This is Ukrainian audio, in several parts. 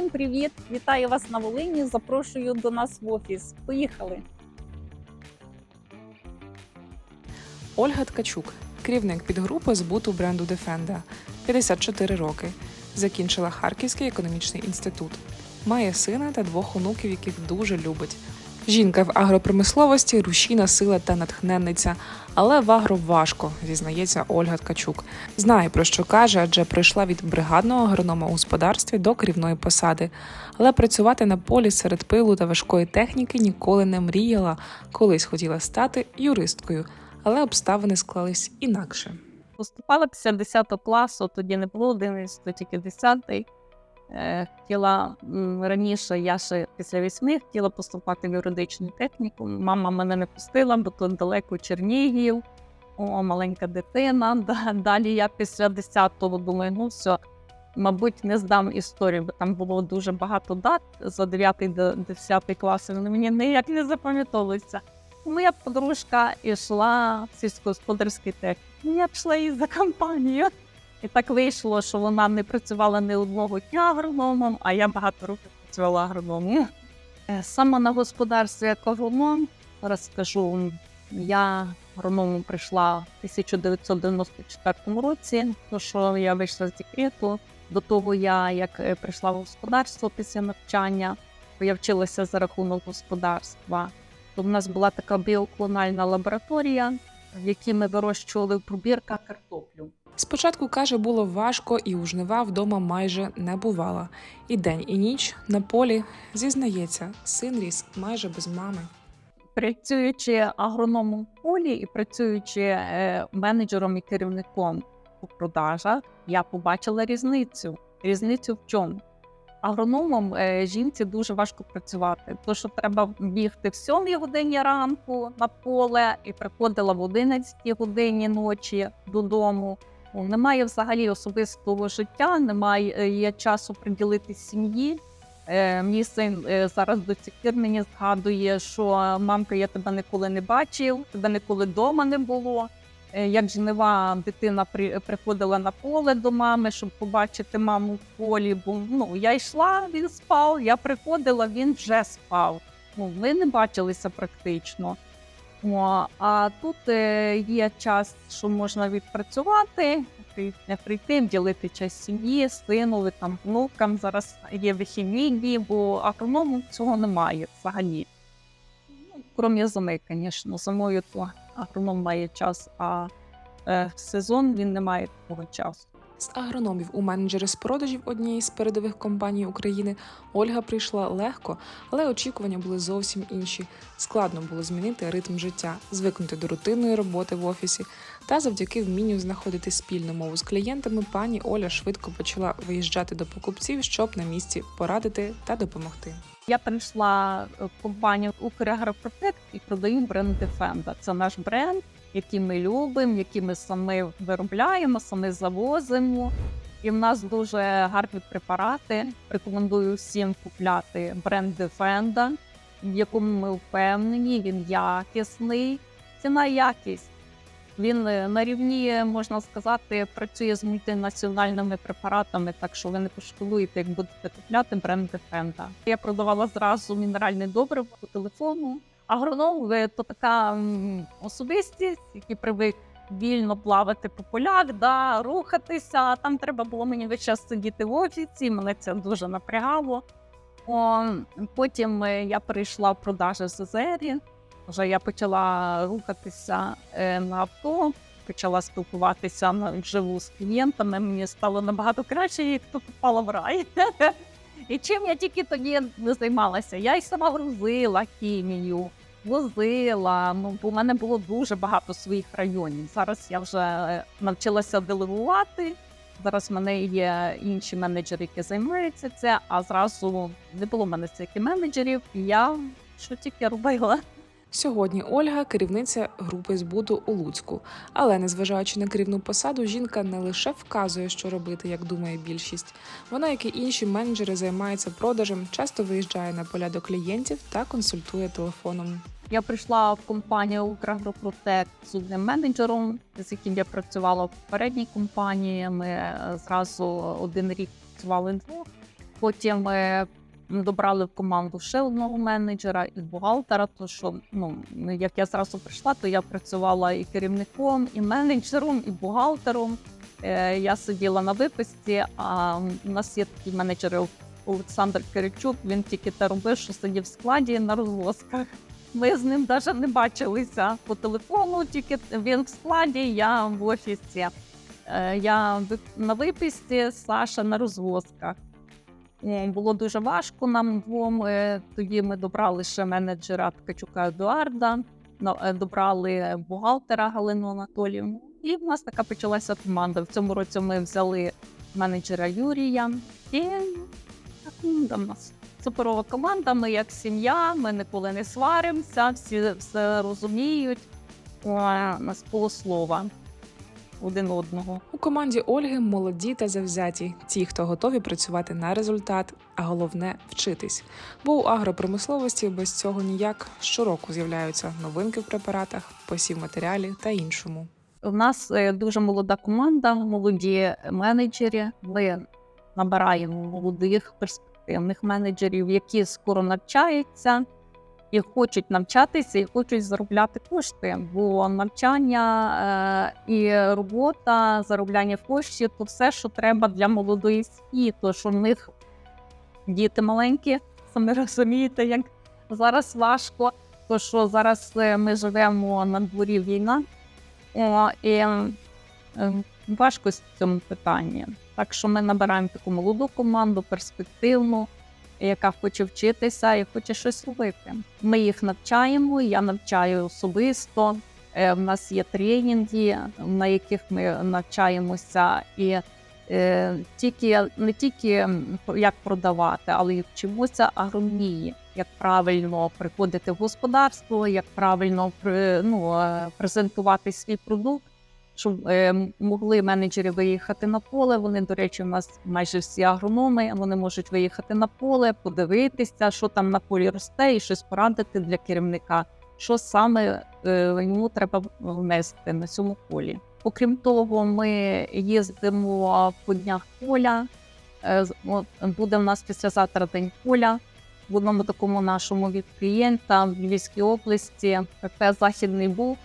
Всім привіт! Вітаю вас на Волині. Запрошую до нас в офіс. Поїхали! Ольга Ткачук, керівник підгрупи збуту бренду Defenda, 54 роки. Закінчила Харківський економічний інститут. Має сина та двох онуків, яких дуже любить. Жінка в агропромисловості рушійна сила та натхненниця, але в агро важко, зізнається Ольга Ткачук. Знає про що каже, адже прийшла від бригадного агронома у господарстві до керівної посади. Але працювати на полі серед пилу та важкої техніки ніколи не мріяла. Колись хотіла стати юристкою, але обставини склались інакше. Поступала після 10 класу, тоді не було 11, то тільки 10. Е, Хотіла раніше, я ще після вісьми хотіла поступати в юридичну техніку. Мама мене не пустила, бо тут далеко Чернігів, о, маленька дитина. Далі я після 10-го думаю, ну все, мабуть, не здам історію, бо там було дуже багато дат за 9 до 10 класи. Вони мені ніяк не запам'ятовуються. Моя подружка йшла в сільськогосподарський технік. Ну, Я пішла їй за компанію. І так вийшло, що вона не працювала не одного дня агрономом, а я багато років працювала агрономом. Е, Саме на господарстві як агроном розкажу, я агрономом прийшла в 1994 році, то що я вийшла з декрету. До того я як е, прийшла в господарство після навчання, бо я вчилася за рахунок господарства. То в нас була така біоклональна лабораторія, в якій ми вирощували в пробірках картоплю. Спочатку каже, було важко, і у жнива вдома майже не бувала. І день, і ніч на полі зізнається, син ріс майже без мами. Працюючи агрономом полі і працюючи е, менеджером і керівником у продажах, я побачила різницю. Різницю в чому? Агрономом е, жінці дуже важко працювати, тому що треба бігти в 7 годині ранку на поле і приходила в 11 годині ночі додому. Немає взагалі особистого життя, немає е, є часу приділити сім'ї. Е, мій син е, зараз до цих пір мені згадує, що мамка, я тебе ніколи не бачив, тебе ніколи вдома не було. Як жнива дитина при, приходила на поле до мами, щоб побачити маму в полі. Бо ну я йшла, він спав. Я приходила, він вже спав. Ну, ми не бачилися практично. А тут е, є час, що можна відпрацювати, прийти, вділити час сім'ї, синові, там, внукам. Зараз є вихідні дні, бо агроному цього немає взагалі. Ну, крім зими, звісно. Зимою то агроном має час, а е, сезон він не має такого часу. З агрономів у менеджери з продажів однієї з передових компаній України Ольга прийшла легко, але очікування були зовсім інші. Складно було змінити ритм життя, звикнути до рутинної роботи в офісі. Та завдяки вмінню знаходити спільну мову з клієнтами, пані Оля швидко почала виїжджати до покупців, щоб на місці порадити та допомогти. Я прийшла в компанію «Украгропротект» і продаю бренд Defenda. Це наш бренд, який ми любимо, який ми самі виробляємо, самі завозимо. І в нас дуже гарні препарати. Рекомендую всім купляти бренд Defenda, в якому ми впевнені, він якісний. Ціна якість. Він е, на рівні, можна сказати, працює з мультинаціональними препаратами, так що ви не пошкодуєте, як будете купляти бренд Defenda. Я продавала зразу мінеральне добриво по телефону. Агроном то така особистість, який привик вільно плавати по полях, да, рухатися. Там треба було мені весь час сидіти в офісі. Мене це дуже напрягало. О, потім е, я перейшла в продажі з ЗЗРі. Вже я почала рухатися е, на авто, почала спілкуватися вживу з клієнтами. Мені стало набагато краще, як то попала в рай. І чим я тільки тоді не займалася? Я й сама грузила хімію, возила. Ну, в мене було дуже багато своїх районів. Зараз я вже е, навчилася делегувати. Зараз в мене є інші менеджери, які займаються це, а зразу не було в мене стільки менеджерів, і я що тільки робила. Сьогодні Ольга керівниця групи збуту у Луцьку. Але незважаючи на керівну посаду, жінка не лише вказує, що робити, як думає більшість. Вона, як і інші менеджери, займається продажем, часто виїжджає на поля до клієнтів та консультує телефоном. Я прийшла в компанію «Украгропротект» з одним менеджером, з яким я працювала в попередній компанії. Ми е, зразу один рік працювали вдвох. Потім е, добрали в команду ще одного менеджера і бухгалтера. То що ну як я зразу прийшла, то я працювала і керівником, і менеджером, і бухгалтером. Е, Я сиділа на виписці. А у нас є такий менеджер Олександр Киричук. Він тільки те робив, що сидів в складі на розвозках. Ми з ним навіть не бачилися по телефону, тільки він в складі, я в офісі. Е, Я на виписці, Саша на розвозках. Е, Було дуже важко нам двом. Е, Тоді ми добрали ще менеджера Ткачука Едуарда, е, добрали бухгалтера Галину Анатоліївну. І в нас така почалася команда. В цьому році ми взяли менеджера Юрія. І команда в нас. Суперова команда, ми як сім'я, ми ніколи не сваримося, всі все розуміють. У нас полуслова один одного. У команді Ольги молоді та завзяті, ті, хто готові працювати на результат, а головне вчитись. Бо у агропромисловості без цього ніяк щороку з'являються новинки в препаратах, посів матеріалі та іншому. У нас е, дуже молода команда, молоді менеджери. Ми набираємо молодих перспективних менеджерів, які скоро навчаються і хочуть навчатися, і хочуть заробляти кошти. Бо навчання е, і робота, заробляння коштів то все, що треба для молодої сім'ї. Що в них діти маленькі, самі розумієте, як зараз важко. То що зараз е, ми живемо на дворі війна. І е, важко з цьому питанні. Так що ми набираємо таку молоду команду, перспективну, яка хоче вчитися і хоче щось робити. Ми їх навчаємо, я навчаю особисто. Е, В нас є тренінги, на яких ми навчаємося, і е, тільки не тільки як продавати, але й вчимося агронії, як правильно приходити в господарство, як правильно ну, е, презентувати свій продукт, щоб е, могли менеджери виїхати на поле. Вони, до речі, у нас майже всі агрономи. Вони можуть виїхати на поле, подивитися, що там на полі росте, і щось порадити для керівника, що саме е, йому треба внести на цьому полі. Окрім того, ми їздимо по днях поля. Е, Буде в нас післязавтра день поля в одному такому нашому від клієнта в Львівській області. ПП Західний був.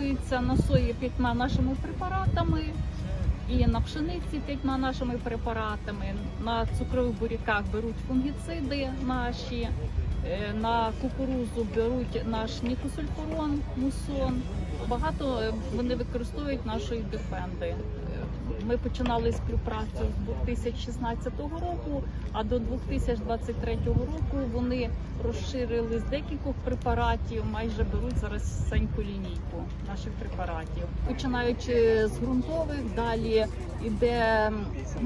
Користуються на сої п'ятьма нашими препаратами і на пшениці п'ятьма нашими препаратами. На цукрових буряках беруть фунгіциди наші, е, на кукурузу беруть наш нікосульфурон, мусон. Багато е, вони використовують нашої дефенди. Ми починали співпрацю з 2016 року, а до 2023 року вони розширили з декількох препаратів, майже беруть зараз всеньку лінійку наших препаратів. Починаючи з ґрунтових, далі іде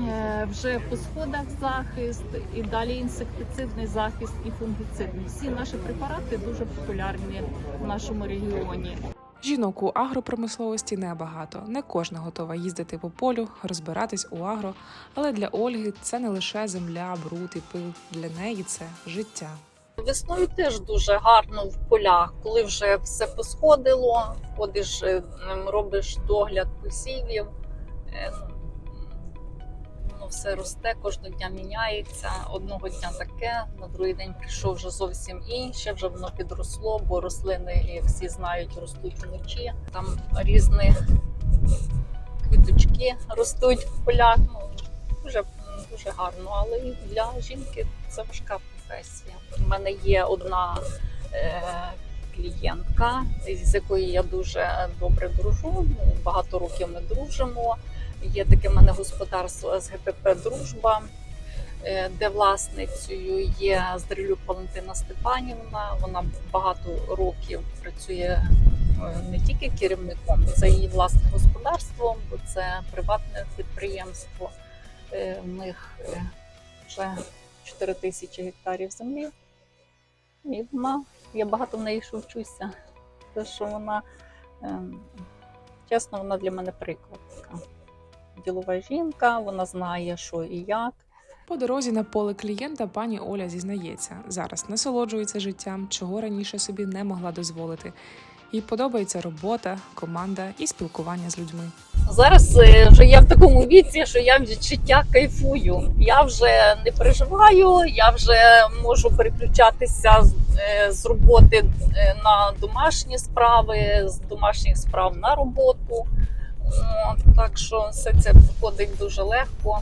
е, вже по сходах захист, і далі інсектицидний захист і фунгіцидний. Всі наші препарати дуже популярні в нашому регіоні. Жінок у агропромисловості небагато. Не кожна готова їздити по полю, розбиратись у агро. Але для Ольги це не лише земля, бруд і пил. Для неї це життя. Весною теж дуже гарно в полях, коли вже все посходило, ходиш, е, робиш догляд посівів, е, ну, все росте, кожного дня міняється. Одного дня таке, на другий день прийшов вже зовсім інше, вже воно підросло, бо рослини, як всі знають, ростуть вночі. Там різні квіточки ростуть в полях. Ну, дуже, дуже гарно, але і для жінки це важка професія. У мене є одна е, клієнтка, з якою я дуже добре дружу. Багато років ми дружимо. Є таке в мене господарство СГПП Дружба, е, де власницею є Здрилюк Валентина Степанівна. Вона багато років працює е, не тільки керівником, це її власне господарство, бо це приватне підприємство. Е, В них вже 4 тисячі гектарів землі. І вона, я багато в неї що вчуся. Те, що вона, ем, чесно, вона для мене приклад така. Ділова жінка, вона знає, що і як. По дорозі на поле клієнта пані Оля зізнається, зараз насолоджується життям, чого раніше собі не могла дозволити. Їй подобається робота, команда і спілкування з людьми. Зараз е, вже я в такому віці, що я від життя кайфую. Я вже не переживаю, я вже можу переключатися з, е, роботи е, на домашні справи, з домашніх справ на роботу. От, так що все це проходить дуже легко.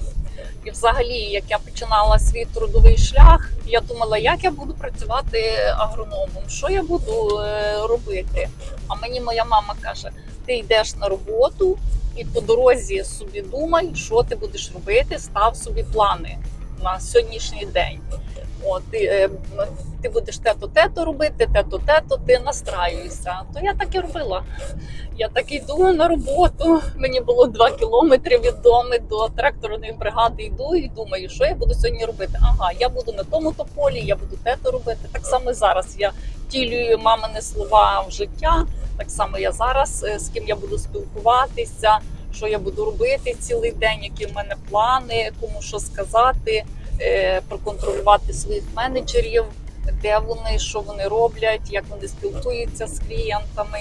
І взагалі, як я починала свій трудовий шлях, я думала, як я буду працювати агрономом, що я буду е, робити. А мені моя мама каже: ти йдеш на роботу, і по дорозі собі думай, що ти будеш робити, став собі плани на сьогоднішній день. От, ти, е, ти будеш те-то, те-то робити, те-то, те-то, ти настраюєшся. То я так і робила. Я так йду на роботу. Мені було два кілометри від дому до тракторної бригади. Йду і думаю, що я буду сьогодні робити. Ага, я буду на тому то полі, я буду те-то робити. Так само зараз я втілюю мамини слова в життя. Так само я зараз е, з ким я буду спілкуватися, що я буду робити цілий день, які в мене плани, кому що сказати, е, проконтролювати своїх менеджерів, де вони, що вони роблять, як вони спілкуються з клієнтами.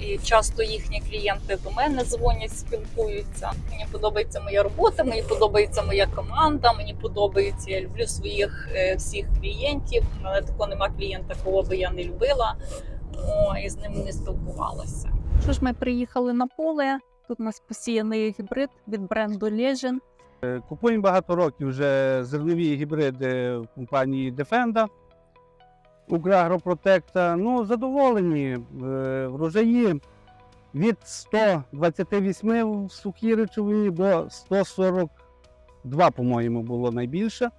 І часто їхні клієнти до мене дзвонять, спілкуються. Мені подобається моя робота, мені подобається моя команда, мені подобається. Я люблю своїх е, всіх клієнтів. Мене такого нема клієнта, кого би я не любила. О, і з ним не спілкувалася. Що ж ми приїхали на поле? Тут у нас посіяний гібрид від бренду Legend. Купуємо багато років вже зернові гібриди в компанії Defenda, Украгропротекта. Ну, задоволені. Е, Врожаї від 128 в сухій до 142, по-моєму, було найбільше.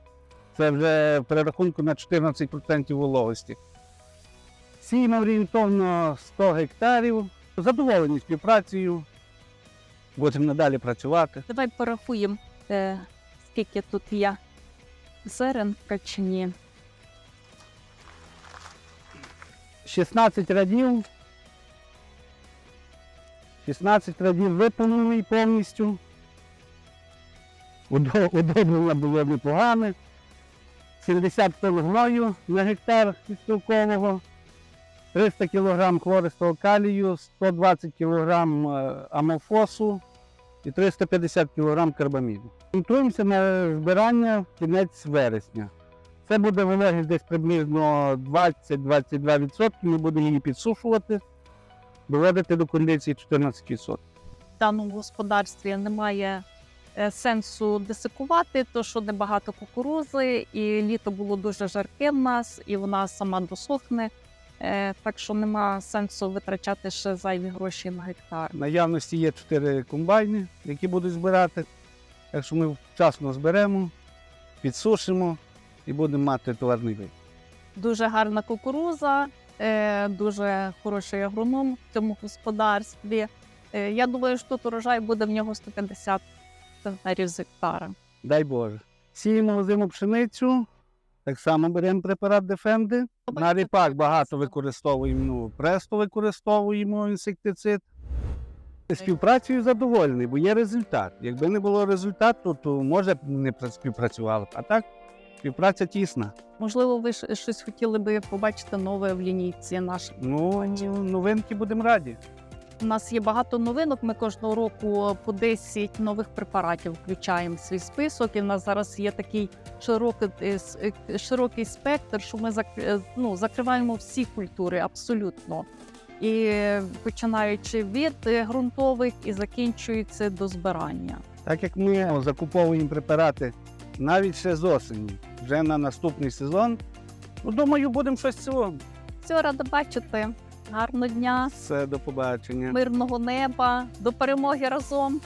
Це вже перерахунку на 14% вологості. Сіємо орієнтовно 100 гектарів. Задоволені співпрацею. Будемо надалі працювати. Давай порахуємо, е, скільки тут є зерен в качані. 16 радів. 16 радів виповнений повністю. Удо- Удобрення було непогане. 70 тонн гною на гектар підстилкового, 300 кг хлористого калію, 120 кг амофосу і 350 кг карбаміду. Орієнтуємося на збирання в кінець вересня. Це буде вологість десь приблизно 20-22%. Ми будемо її підсушувати, доведити до кондиції 14%. В даному господарстві немає е, сенсу десикувати, то що небагато кукурузи, і літо було дуже жарке в нас, і вона сама досохне. Е, Так що нема сенсу витрачати ще зайві гроші на гектар. Наявності є 4 комбайни, які будуть збирати. Так що ми вчасно зберемо, підсушимо і будемо мати товарний вид. Дуже гарна кукуруза, е, дуже хороший агроном в цьому господарстві. Е, Я думаю, що тут урожай буде в нього 150 центнерів з гектара. Дай Боже. Сіємо озиму пшеницю, так само беремо препарат Дефенди. На ріпак багато використовуємо, ну, престо використовуємо інсектицид. Співпрацею задоволений, бо є результат. Якби не було результату, то може не пра- співпрацювали. б. А так, співпраця тісна. Можливо, ви щось хотіли би побачити нове в лінійці нашій. Ну, новинки будемо раді. У нас є багато новинок. Ми кожного року по 10 нових препаратів включаємо в свій список. І в нас зараз є такий широкий, е, е, широкий спектр, що ми е, ну, закриваємо всі культури абсолютно. І починаючи від ґрунтових і закінчується до збирання. Так як ми закуповуємо препарати навіть ще з осені, вже на наступний сезон, ну, думаю, будемо щось цього. Все, рада бачити. Гарного дня, Все, до побачення. мирного неба, до перемоги разом.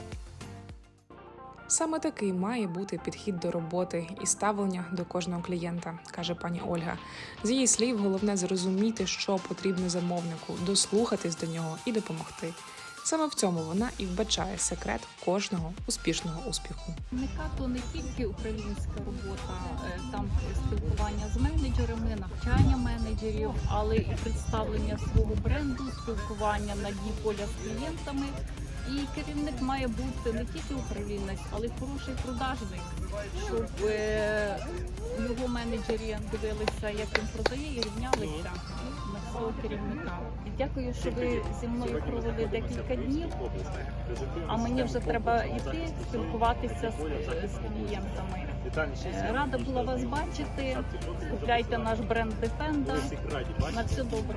Саме такий має бути підхід до роботи і ставлення до кожного клієнта, каже пані Ольга. З її слів, головне зрозуміти, що потрібно замовнику, дослухатись до нього і допомогти. Саме в цьому вона і вбачає секрет кожного успішного успіху. То не тільки українська робота, е, там спілкування з менеджерами, навчання менеджерів, але і представлення свого бренду, спілкування на дні поля з клієнтами. І керівник має бути не тільки управлінець, але й хороший продажник, щоб е, його менеджері дивилися, як він продає, і рівнялися на свого керівника. Дякую, що ви зі мною провели декілька днів. А мені вже треба йти спілкуватися з, з клієнтами. Е, Рада була вас бачити. Купляйте наш бренд Defenda. На все добре.